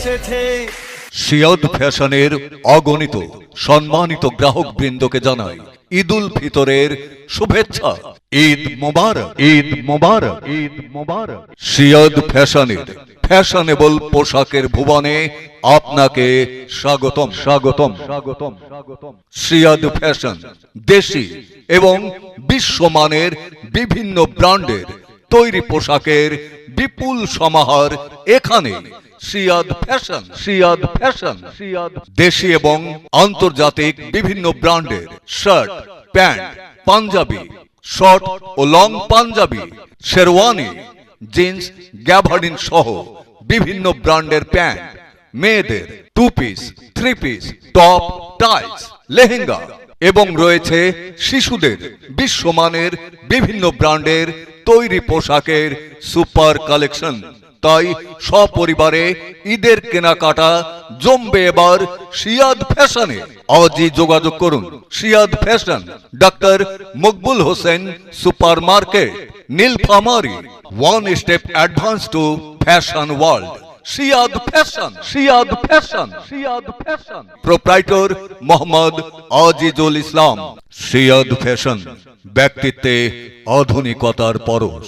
এসেছে। সিয়াদ ফ্যাশনের অগণিত, সম্মানিত গ্রাহক বৃন্দকে জানাই ঈদুল ফিতরের শুভেচ্ছা। ঈদ মোবারক ঈদ মোবারক ঈদ মোবারক। সিয়াদ ফ্যাশনের ফ্যাশনেবল পোশাকের ভুবনে আপনাকে স্বাগতম স্বাগতম স্বাগতম স্বাগতম। সিয়াদ ফ্যাশন, দেশি এবং বিশ্বমানের বিভিন্ন ব্র্যান্ডের তৈরি পোশাকের বিপুল সমাহার এখানে দেশি এবং আন্তর্জাতিক বিভিন্ন ব্র্যান্ডের শার্ট, প্যান্ট, পাঞ্জাবি, শর্ট ও long panjabi, sherwani, jeans gabardine সহ বিভিন্ন ব্র্যান্ডের প্যান্ট, মেয়েদের two piece, three piece, top ties lehenga এবং রয়েছে শিশুদের বিশ্বমানের বিভিন্ন ব্র্যান্ডের তৈরি পোশাকের সুপার কালেকশন। তাই সপরিবারে ঈদের কেনাকাটা জমবে এবার সিয়াদ ফ্যাশনে। আজই যোগাযোগ করুন, Siyad fashion, doctor Maqbul Hossain super market Nilphamari. One step advance to fashion world Siyad fashion Siyad fashion Siyad fashion. Proprietor Mohammad Azizul Islam. Siyad fashion, ব্যক্তিত্বে আধুনিকতার পরশ।